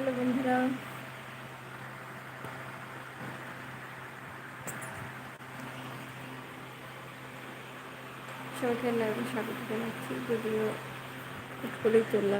Hello বন্ধুরা। সবাইকে লাইভে স্বাগত জানাচ্ছি। যদিও করেই চলে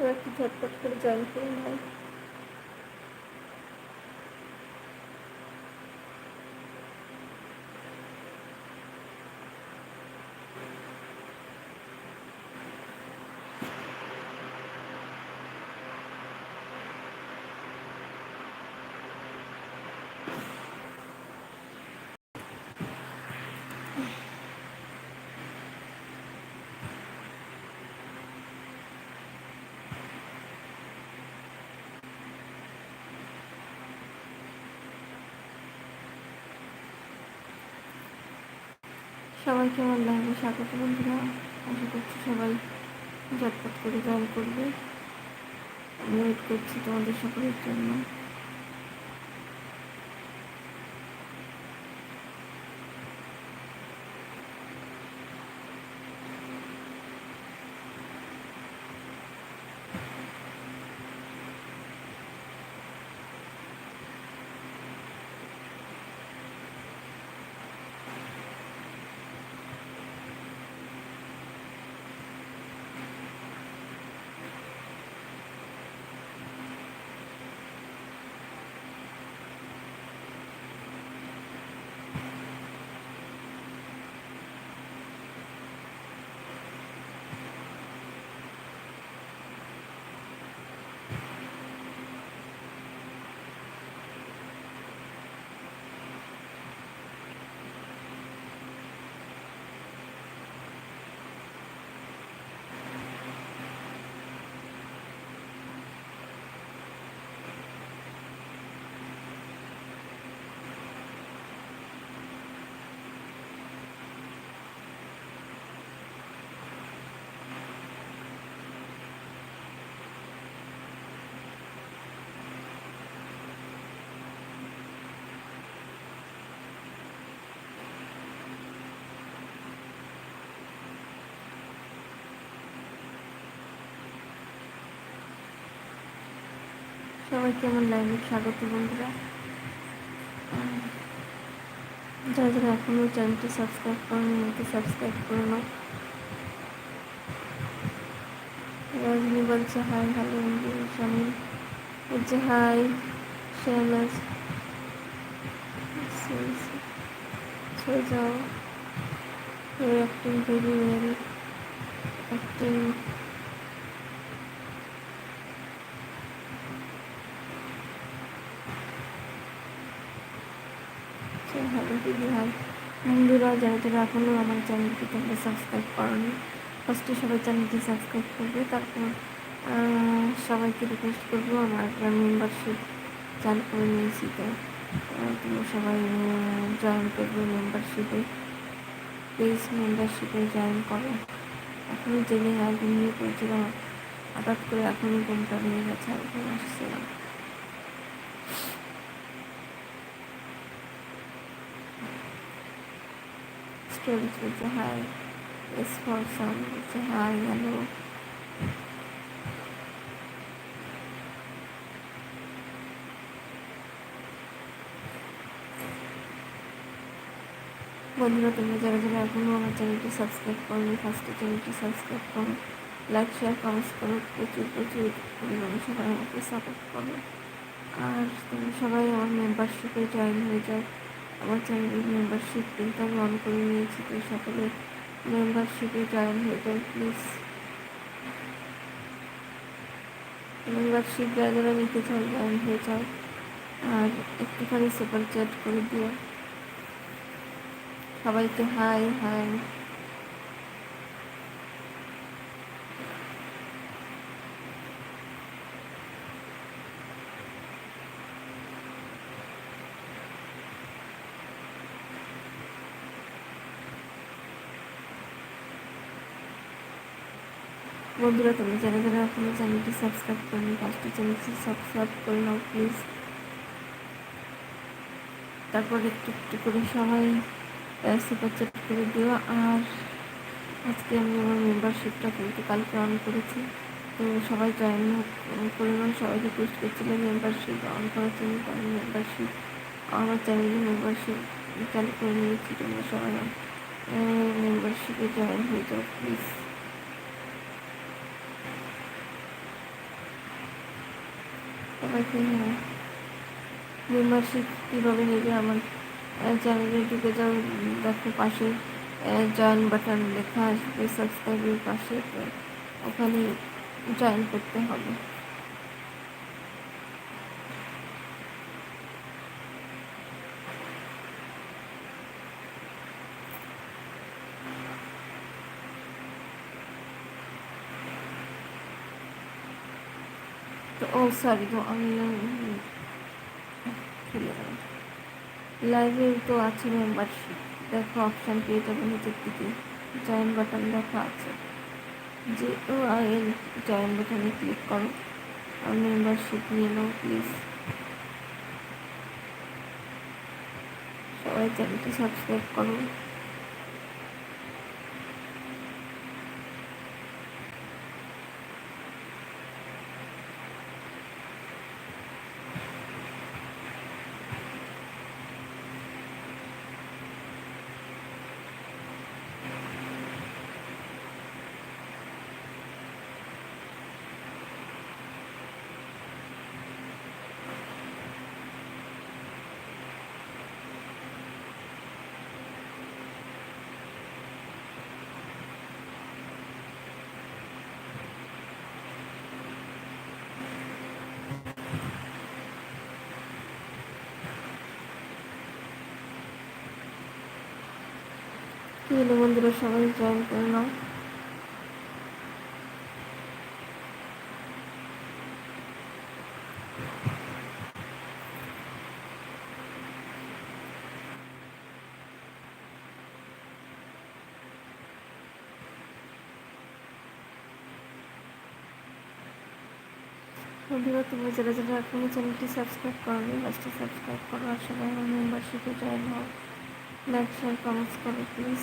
সবাই একটু ঝটপট করে জয়েন করে নাও সবাইকে আমার লাইভে স্বাগত বন্ধুরা। আশা করছি সবাই ঝটপট করে জয়েন করবে। ওয়েট করছি তোমাদের সকলের জন্য। সবাইকে আমার লাইভে স্বাগত বন্ধুরা। যারা যারা এখনও চ্যানেলটি সাবস্ক্রাইব করেনি, আমাকে সাবস্ক্রাইব করে নাও। রজনী বলছে, হাই, হ্যালো স্বামী। বলছে, হাই শেয়ানাজ ছেড়ে যাও। অ্যাক্টিং ভেরি ওয়েল অ্যাক্টিং ভালো দিদি ভাই বন্ধুরা, যারা যারা এখনও আমার চ্যানেলটি তোমরা সাবস্ক্রাইব করনি ফার্স্টে সবাই চ্যানেলটি সাবস্ক্রাইব করবে, তারপর সবাইকে রিকোয়েস্ট করব আমার মেম্বারশিপ চালু করে নিয়েছি তো তোমরা সবাই জয়েন করবে মেম্বারশিপে প্লিজ মেম্বারশিপে জয়েন করো। এখনই জেনে একদিন নিয়ে করেছিলাম হঠাৎ করে এখনই ঘুমটা নিয়ে গেছে এখন আসছিলাম stories with a hi. S for with a hi, hello. বন্ধুরা তোমরা যারা যারা এখনও আমার চ্যানেলটি সাবস্ক্রাইব করো ফার্স্টে চ্যানেলটি সাবস্ক্রাইব করো লাইক শেয়ার কমেন্টস করো প্রচুর প্রচুর পরিমাণে সবাই আমাকে সাপোর্ট করো আর তোমরা সবাই আমার মেম্বারশিপে জয়েন হয়ে যাও আমার চ্যানেলের মেম্বারশিপ কিন্তু আমি অন করে নিয়েছি, তো সকলে মেম্বারশিপে জয়েন হয়ে যান প্লিজ মেম্বারশিপ যারা যারা নিতে চাও জয়েন হয়ে যাও। আর একটুখানি সুপার চ্যাট করে দিও। সবাইকে হাই হাই বন্ধুরা, তোমরা যারা যারা এখনও চ্যানেলটি সাবস্ক্রাইব করেনি, পাঁচটা চ্যানেলটি সাবস্ক্রাইব করে নাও, প্লিজ। তারপর একটু একটু করে সবাই সুপার চ্যাট করে দিও। আর আজকে আমি আমার মেম্বারশিপটা কিন্তু কালকে অন করেছি। তো সবাই জয়েন করে নাও সবাই রিকোয়েস্ট করছিলেন মেম্বারশিপ অন করার জন্য আমি মেম্বারশিপ আমার চ্যানেলে মেম্বারশিপ চালু করে নিয়েছি, তোমরা সবাই মেম্বারশিপে জয়েন হয়ে যাও প্লিজ সবাইকে মেম্বারশিপ কীভাবে নেবে আমার? চ্যানেলে ঢুকে যাও, দেখো পাশে জয়েন বাটন লেখা আসবে সাবস্ক্রাইবের পাশে ওখানে জয়েন করতে হবে। ও সরি তো আমি লাইভে তো আছে মেম্বারশিপ দেখো অপশান পেয়ে যাবে নিচের দিকে। জয়েন বাটন দেখা আছে। যে ও এর জয়েন বাটনে ক্লিক করো। আর মেম্বারশিপ নিয়ে নাও প্লিজ সবাই চ্যানেলটি সাবস্ক্রাইব করো। কি বন্ধুরা? সবাই জয়েন করে নাও। বন্ধুরা, তোমরা যারা যারা এখনও চ্যানেলটি সাবস্ক্রাইব করোনি লাস্টে সাবস্ক্রাইব করো। আর সবাই আমার মেম্বারশিপে জয়েন হও। শেয়ার কমেন্টস করো প্লিজ